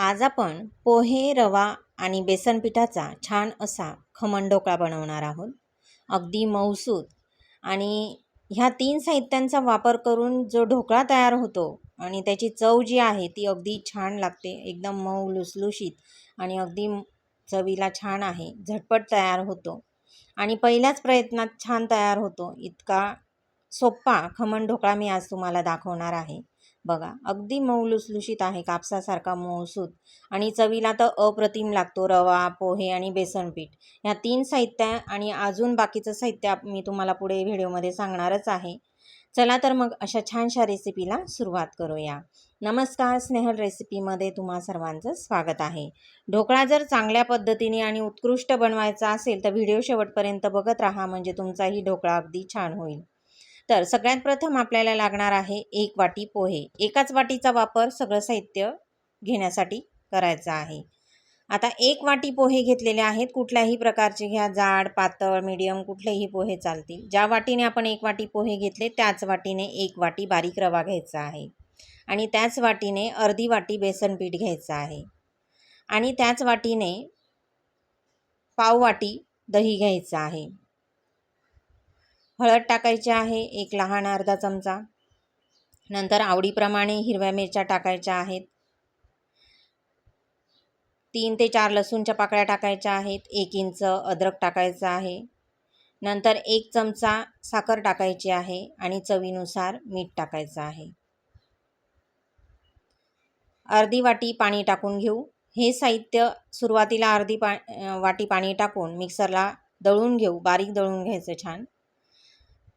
आज आपण पोहे रवा आणि बेसन पिठाचा छान असा खमण ढोकळा बनवणार आहोत. अगदी मऊसूत आणि ह्या तीन साहित्यांचा वापर करून जो ढोकळा तयार होतो आणि त्याची चव जी आहे ती अगदी छान लागते. एकदम मऊ लुसलुशीत आणि अगदी चवीला छान आहे. झटपट तयार होतो. आणि पहिल्याच प्रयत्नात छान तयार होतो. इतका सोप्पा खमण ढोकळा मी आज तुम्हाला दाखवणार आहे. बघा अगदी मऊ लुसलुशीत आहे कापसासारखा मऊसूत आणि चवीला तर अप्रतिम लागतो रवा पोहे आणि बेसनपीठ. ह्या तीन साहित्य आणि अजून बाकीचं साहित्य मी तुम्हाला पुढे व्हिडिओमध्ये सांगणारच आहे. चला तर मग अशा छानशा रेसिपीला सुरुवात करूया. नमस्कार स्नेहल रेसिपीमध्ये तुम्हा सर्वांचं स्वागत आहे. ढोकळा जर चांगल्या पद्धतीने आणि उत्कृष्ट बनवायचा असेल तर व्हिडिओ शेवटपर्यंत बघत राहा म्हणजे तुमचाही ढोकळा अगदी छान होईल. तर सगळ्यात प्रथम आपल्याला लागणार आहे एक वाटी पोहे. एकाच वाटीचा वापर सगळं साहित्य घेण्यासाठी करायचा आहे. आता एक वाटी पोहे घेतलेले आहेत. कुठल्याही प्रकारचे घ्या. जाड पातळ मीडियम कुठलेही पोहे चालतील. ज्या वाटीने आपण एक वाटी पोहे घेतले त्याच वाटीने एक वाटी बारीक रवा घ्यायचा आहे. आणि त्याच वाटीने अर्धी वाटी बेसन पीठ घ्यायचं आहे. आणि त्याच वाटीने पाव वाटी दही घ्यायचं आहे. हळद टाकायची आहे एक लहान अर्धा चमचा. नंतर आवडीप्रमाणे हिरव्या मिरच्या टाकायच्या आहेत. तीन ते चार लसूणच्या पाकळ्या टाकायच्या आहेत एक इंच अद्रक टाकायचं आहे. नंतर एक चमचा साखर टाकायची आहे आणि चवीनुसार मीठ टाकायचं आहे. अर्धी वाटी पाणी टाकून घेऊ. हे साहित्य सुरुवातीला अर्धी पा वाटी पाणी टाकून मिक्सरला दळून घेऊ बारीक दळून घ्यायचं छान.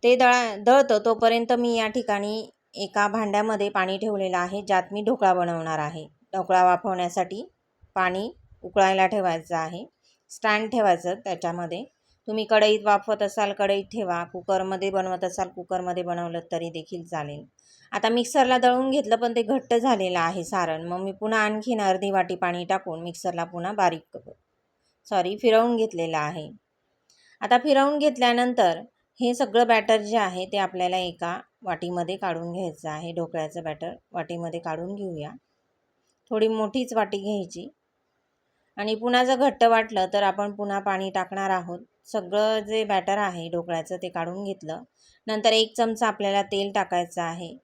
ते दळा दळतं तोपर्यंत मी या ठिकाणी एका भांड्यामध्ये पाणी ठेवलेलं आहे ज्यात मी ढोकळा बनवणार आहे. ढोकळा वाफवण्यासाठी पाणी उकळायला ठेवायचं आहे. स्टँड ठेवायचं त्याच्यामध्ये. तुम्ही कढईत वाफवत असाल कढईत ठेवा. कुकरमध्ये बनवत असाल कुकरमध्ये बनवलं तरी देखील चालेल. आता मिक्सरला दळून घेतलं पण ते घट्ट झालेलं आहे सारण. मग मी पुन्हा आणखीन अर्धी वाटी पाणी टाकून मिक्सरला पुन्हा बारीक सॉरी फिरवून घेतलेलं आहे. आता फिरवून घेतल्यानंतर हे सगळं बॅटर जे आहे ते आपल्याला एका वाटीमध्ये काढून घ्यायचं आहे. ढोकळ्याचं बॅटर वाटीमध्ये काढून घेऊया. थोडी मोठीच वाटी घ्यायची. आणि पुन्हा जर घट्ट वाटलं तर आपण पुन्हा पाणी टाकणार आहोत. सगळं जे बॅटर आहे ढोकळ्याचं ते काढून घेतलं. नंतर एक चमचा आपल्याला तेल टाकायचं आहे.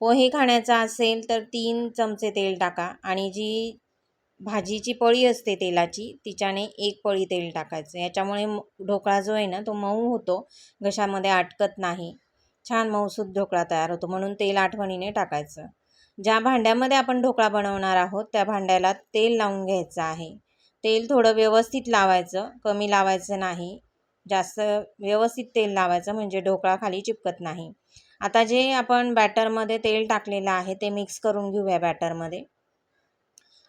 पोहे खाण्याचा असेल तर तीन चमचे तेल टाका. आणि जी भाजीची पळी असते तेलाची तिच्याने एक पळी तेल टाकायचं. याच्यामुळे ढोकळा जो आहे ना तो मऊ होतो. घशामध्ये आटकत नाही. छान मऊसूद ढोकळा तयार होतो. म्हणून तेल आठवणीने टाकायचं. ज्या भांड्यामध्ये आपण ढोकळा बनवणार आहोत त्या भांड्याला तेल लावून घ्यायचं आहे. तेल थोडं व्यवस्थित लावायचं. कमी लावायचं नाही. जास्त व्यवस्थित तेल लावायचं म्हणजे ढोकळा खाली चिपकत नाही. आता जे आपण बॅटरमध्ये तेल टाकलेलं आहे ते मिक्स करून घेऊया बॅटरमध्ये.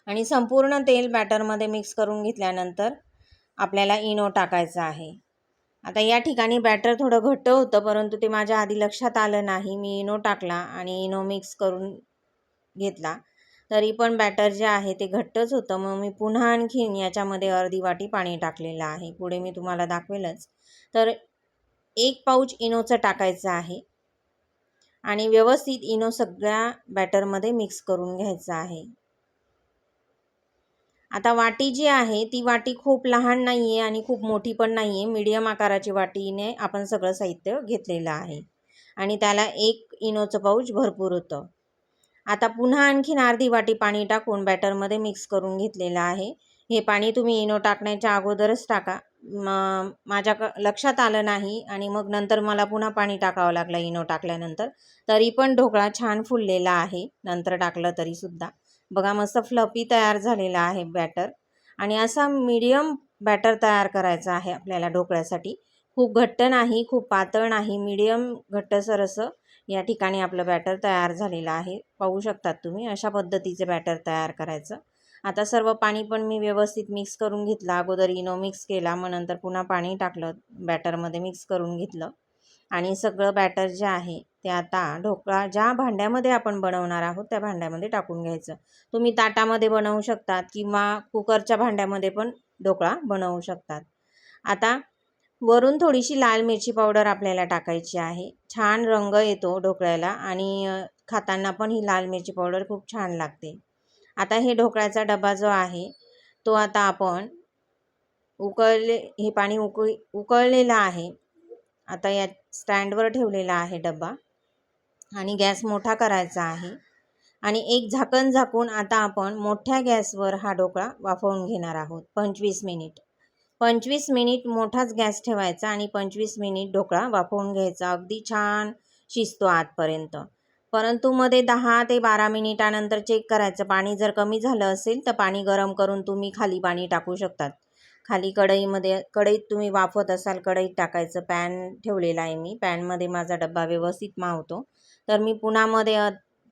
आणि संपूर्ण तेल बॅटरमध्ये मिक्स करून घेतल्यानंतर आपल्याला इनो टाकायचा आहे. आता या ठिकाणी बॅटर थोडं घट्ट होतं परंतु ते माझ्या आधी लक्षात आलं नाही. मी इनो टाकला आणि इनो मिक्स करून घेतला. तरी पण बॅटर जे आहे ते घट्टच होतं. मग मी पुन्हा आणखीन याच्यामध्ये अर्धी वाटी पाणी टाकलेलं आहे. पुढे मी तुम्हाला दाखवेलच. तर एक पाऊच इनोचं टाकायचं आहे. आणि व्यवस्थित इनो सगळ्या बॅटरमध्ये मिक्स करून घ्यायचं आहे. आता वाटी जी आहे ती वाटी खूप लहान नाही आहे आणि खूप मोठी पण नाही आहे मीडियम आकाराची वाटीने आपण सगळं साहित्य घेतलेलं आहे. आणि त्याला एक इनोचं पाऊच भरपूर होतं. आता पुन्हा आणखीन अर्धी वाटी पाणी टाकून बॅटरमध्ये मिक्स करून घेतलेलं आहे. हे पाणी तुम्ही इनो टाकण्याच्या अगोदरच टाका. म माझ्या क लक्षात आलं नाही आणि मग नंतर मला पुन्हा पाणी टाकावं लागलं इनो टाकल्यानंतर. तरी पण ढोकळा छान फुललेला आहे. नंतर टाकलं तरीसुद्धा बघा मस्त फ्लपी तयार झालेला आहे बॅटर आणि असा मीडियम बॅटर तयार करायचा आहे आपल्याला ढोकळ्यासाठी खूप घट्ट नाही खूप पातळ नाही मीडियम घट्टसर असं या ठिकाणी आपलं बॅटर तयार झालेलं आहे. पाहू शकतात तुम्ही अशा पद्धतीचे बॅटर तयार करायचं. आता सर्व पाणी पण मी व्यवस्थित मिक्स करून घेतलं. अगोदर इनो मिक्स केला मग नंतर पुन्हा पाणी टाकलं बॅटरमध्ये मिक्स करून घेतलं. आणि सगळं बॅटर जे आहे ते आता ढोकळा ज्या भांड्यामध्ये आपण बनवणार आहोत त्या भांड्यामध्ये टाकून घ्यायचं. तुम्ही ताटामध्ये बनवू शकतात किंवा कुकरच्या भांड्यामध्ये पण ढोकळा बनवू शकतात. आता वरून थोडीशी लाल मिरची पावडर आपल्याला टाकायची आहे. छान रंग येतो ढोकळ्याला आणि खाताना पण ही लाल मिरची पावडर खूप छान लागते. आता हे ढोकळ्याचा डबा जो आहे तो आता आपण उकळले हे पाणी उकळी उकळलेलं आहे. आता या स्टँडवर ठेवलेला आहे डबा आणि गॅस मोठा करायचा आहे. आणि एक झाकण झाकून आता आपण मोठ्या गॅसवर हा ढोकळा वाफवून घेणार आहोत. पंचवीस मिनिट. पंचवीस मिनिट मोठाच गॅस ठेवायचा आणि पंचवीस मिनिट ढोकळा वाफवून घ्यायचा. अगदी छान शिजतो आतपर्यंत. परंतु मध्ये दहा ते बारा मिनिटानंतर चेक करायचं. पाणी जर कमी झालं असेल तर पाणी गरम करून तुम्ही खाली पाणी टाकू शकतात. खाली कढईमध्ये कढईत तुम्ही वाफवत असाल कढईत टाकायचं. पॅन ठेवलेला आहे मी. पॅनमध्ये माझा डब्बा व्यवस्थित मावतो. तर मी पुन्हामध्ये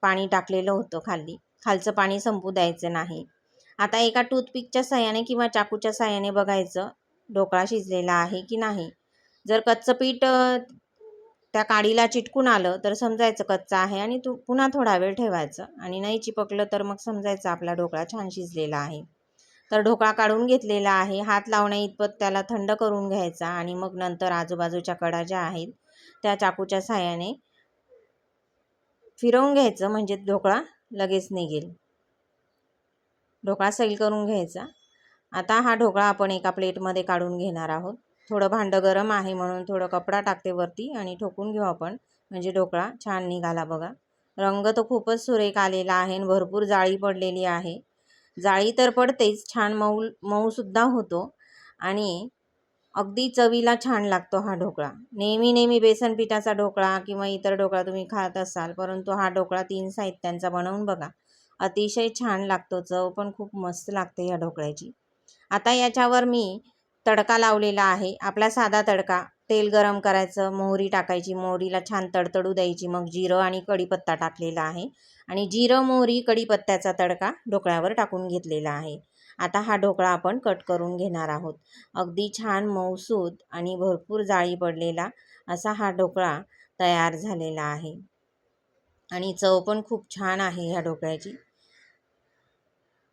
पाणी टाकलेलं होतं खाली. खालचं पाणी संपू द्यायचं नाही. आता एका टूथपिकच्या साह्याने किंवा चाकूच्या साह्याने बघायचं ढोकळा शिजलेला आहे की नाही. जर कच्चं पीठ त्या काडीला चिटकून आलं तर समजायचं कच्चं आहे आणि तू पुन्हा थोडा वेळ ठेवायचं. आणि नाही चिपकलं तर मग समजायचं आपला ढोकळा छान शिजलेला आहे. तर ढोकळा काढून घेतलेला आहे. हात लावण्या इतपत त्याला थंड करून घ्यायचा आणि मग नंतर आजूबाजूच्या कडा ज्या आहेत त्या चाकूच्या साह्याने फिरवून घ्यायचं म्हणजे ढोकळा लगेच निघेल. ढोकळा सैल करून घ्यायचा. आता हा ढोकळा आपण एका प्लेटमध्ये काढून घेणार आहोत. थोडं भांडं गरम आहे म्हणून थोडं कपडा टाकते वरती आणि ठोकून घेऊ आपण. म्हणजे ढोकळा छान निघाला बघा. रंग तर खूपच सुरेख आलेला आहे आणि भरपूर जाळी पडलेली आहे. जाळी तर पडतेच छान मऊ मऊसुद्धा होतो. आणि अगदी चवीला छान लागतो हा ढोकळा. नेहमी नेहमी बेसन पिठाचा ढोकळा किंवा इतर ढोकळा तुम्ही खात असाल परंतु हा ढोकळा तीन साहित्यांचा बनवून बघा. अतिशय छान लागतो चव पण खूप मस्त लागते या ढोकळ्याची. आता याच्यावर मी तडका लावलेला आहे. आपला साधा तडका तेल गरम करायचं मोहरी टाकायची मोहरीला छान तडतडू द्यायची मग जिरं आणि कढीपत्ता टाकलेला आहे. आणि जिरं मोहरी कढीपत्त्याचा तडका ढोकळ्यावर टाकून घेतलेला आहे. आता हा ढोकळा आपण कट करून घेणार आहोत. अगदी छान मऊसूद आणि भरपूर जाळी पडलेला असा हा ढोकळा तयार झालेला आहे. आणि चव पण खूप छान आहे ह्या ढोकळ्याची.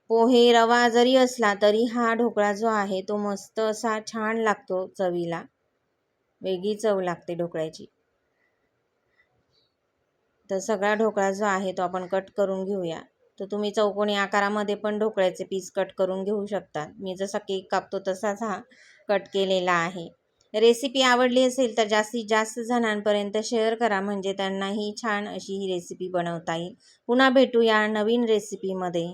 पोहे रवा जरी असला तरी हा ढोकळा जो आहे तो मस्त असा छान लागतो चवीला. वेगळी चव लागते ढोकळ्याची. तर सगळा ढोकळा जो आहे तो आपण कट करून घेऊया. तर तुम्ही चौकोनी आकारामध्ये पण ढोकळ्याचे पीस कट करून घेऊ शकता. मी जसा केक कापतो तसाच हा कट केलेला आहे. रेसिपी आवडली असेल तर जास्तीत जास्त जणांपर्यंत शेअर करा म्हणजे त्यांनाही छान अशी ही रेसिपी बनवता येईल. पुन्हा भेटूया नवीन रेसिपीमध्ये.